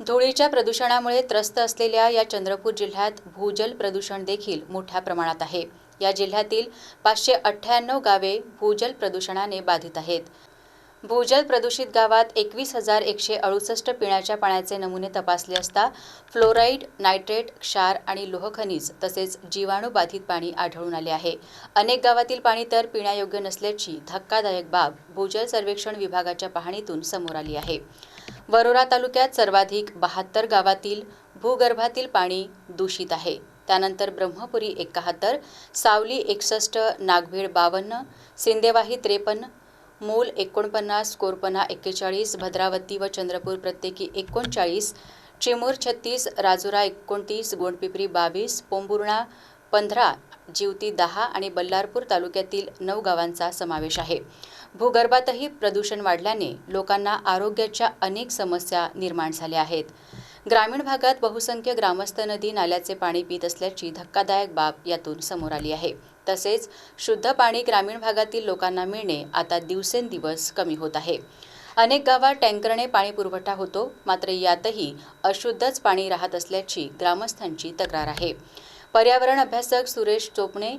धुळीच्या प्रदूषणामुळे त्रस्त असलेल्या या चंद्रपूर जिल्ह्यात भूजल प्रदूषण देखील मोठ्या प्रमाणात आहे. या जिल्ह्यातील पाचशे अठ्ठ्याण्णव गावे भूजल प्रदूषणाने बाधित आहेत. भूजल प्रदूषित गावात एकवीस हजार एकशे अडुसष्ट पिण्याच्या पाण्याचे नमुने तपासले असता फ्लोराईड नायट्रेट क्षार आणि लोहखनिज तसेच जीवाणूबाधित पाणी आढळून आले आहे. अनेक गावातील पाणी तर पिण्यायोग्य नसल्याची धक्कादायक बाब भूजल सर्वेक्षण विभागाच्या पाहणीतून समोर आली आहे. वरोरा तालुक्यात सर्वाधिक बहात्तर गावातील भूगर्भातील पाणी दूषित आहे. त्यानंतर ब्रह्मपुरी एकाहत्तर सावली एकसष्ट नागभीड बावन्न सिंदेवाही त्रेपन्न मूल एकोणपन्नास कोरपना एक्केचाळीस भद्रावती व चंद्रपूर प्रत्येकी एकोणचाळीस चिमूर छत्तीस राजुरा एकोणतीस गोंडपिपरी बावीस पोंबुर्णा पंधरा जिवती दहा आणि बल्लारपूर तालुक्यातील नऊ गावांचा समावेश आहे. भूगर्भातही प्रदूषण वाढल्याने लोकांना आरोग्याच्या अनेक समस्या निर्माण झाल्या आहेत. ग्रामीण भागात बहुसंख्य ग्रामस्थ नदी नाल्याचे पाणी पित असल्याची धक्कादायक बाब यातून समोर आली आहे. तसेच शुद्ध पाणी ग्रामीण भागातील लोकांना मिळणे आता दिवसेंदिवस कमी होत आहे. अनेक गावात टँकरने पाणी पुरवठा होतो मात्र यातही अशुद्धच पाणी राहत असल्याची ग्रामस्थांची तक्रार आहे. पर्यावरण अभ्यासक सुरेश चोपणे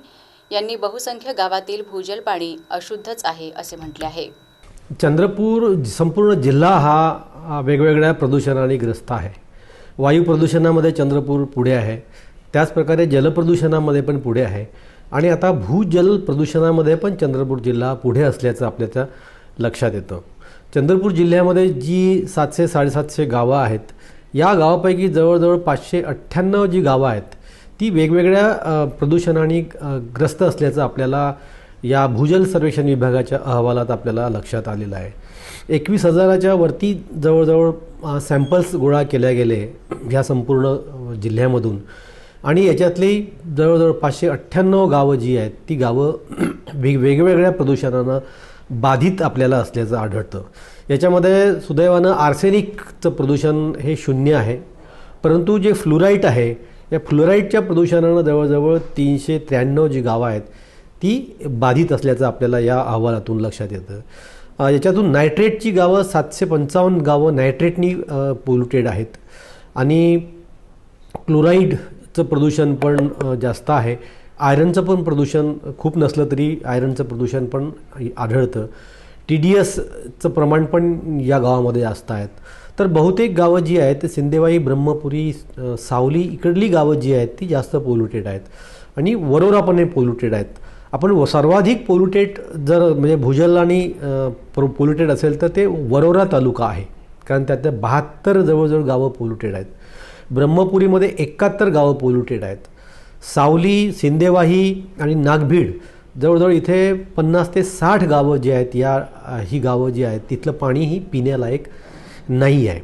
यांनी बहुसंख्य गावातील भूजल पाणी अशुद्धच आहे असे म्हटले आहे. चंद्रपूर संपूर्ण जिल्हा हा वेगवेगळ्या प्रदूषणाने ग्रस्त आहे. वायू प्रदूषणामध्ये चंद्रपूर पुढे आहे. त्याचप्रकारे जलप्रदूषणामध्ये पण पुढे आहे. आणि आता भूजल प्रदूषणामध्ये पण चंद्रपूर जिल्हा पुढे असल्याचं आपल्याच्या लक्षात येतं. चंद्रपूर जिल्ह्यामध्ये जी सातशे साडेसातशे गावं आहेत या गावापैकी जवळजवळ पाचशे अठ्ठ्याण्णव जी गावं आहेत ती वेगवेगळ्या प्रदूषणाने ग्रस्त असल्याचं आपल्याला या भूजल सर्वेक्षण विभागाच्या अहवालात आपल्याला लक्षात आलेलं आहे. एकवीस हजाराच्या वरती जवळजवळ सॅम्पल्स गोळा केल्या गेले ह्या संपूर्ण जिल्ह्यामधून. आणि याच्यातली जवळजवळ पाचशे अठ्ठ्याण्णव गावं जी आहेत ती गावं वेग वेगवेगळ्या प्रदूषणानं बाधित आपल्याला असल्याचं आढळतं. याच्यामध्ये सुदैवानं आर्सेनिकचं प्रदूषण हे शून्य आहे. परंतु जे फ्लुराईट आहे या फ्लोराईडच्या प्रदूषणानं जवळजवळ तीनशे त्र्याण्णव जी गावं आहेत ती बाधित असल्याचं आपल्याला या अहवालातून लक्षात येतं. याच्यातून नायट्रेटची गावं सातशे पंचावन्न गावं नायट्रेटनी पोल्युटेड आहेत. आणि क्लोराईडचं प्रदूषण पण जास्त आहे. आयरनचं पण प्रदूषण खूप नसलं तरी आयरनचं प्रदूषण पण आढळतं. टी डी एसचं प्रमाण पण या गावामध्ये जास्त आहेत. तर बहुतेक गावं जी आहेत ते सिंदेवाई ब्रह्मपुरी सावली इकडली गावं जी आहेत ती जास्त पोल्युटेड आहेत. आणि वरोरा पण हे पोल्युटेड आहेत. आपण सर्वाधिक पोल्युटेड जर म्हणजे भुजल आणि पोल्युटेड असेल तर ते वरोरा तालुका आहे. कारण त्यातल्या बहात्तर जवळजवळ गावं पोल्युटेड आहेत. ब्रह्मपुरीमध्ये एकाहत्तर गावं पोल्युटेड आहेत. सावली सिंदेवाही आणि नागभीड जवळजवळ इथे पन्नास ते साठ गावं जी आहेत या ही गावं जी आहेत तिथलं पाणीही पिण्यालायक नाही आहे.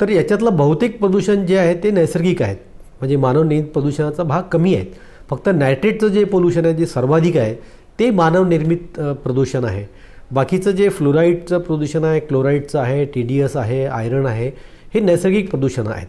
तर याच्यातलं बहुतेक प्रदूषण जे आहे ते नैसर्गिक आहेत. म्हणजे मानवनिर्मित प्रदूषणाचा भाग कमी आहेत. फक्त नायट्रेटचं जे पोल्युशन आहे जे सर्वाधिक आहे ते मानवनिर्मित प्रदूषण आहे. बाकीचं जे फ्लोराईडचं प्रदूषण आहे क्लोराईडचं आहे टी डी एस आहे आयरन आहे हे नैसर्गिक प्रदूषण आहेत.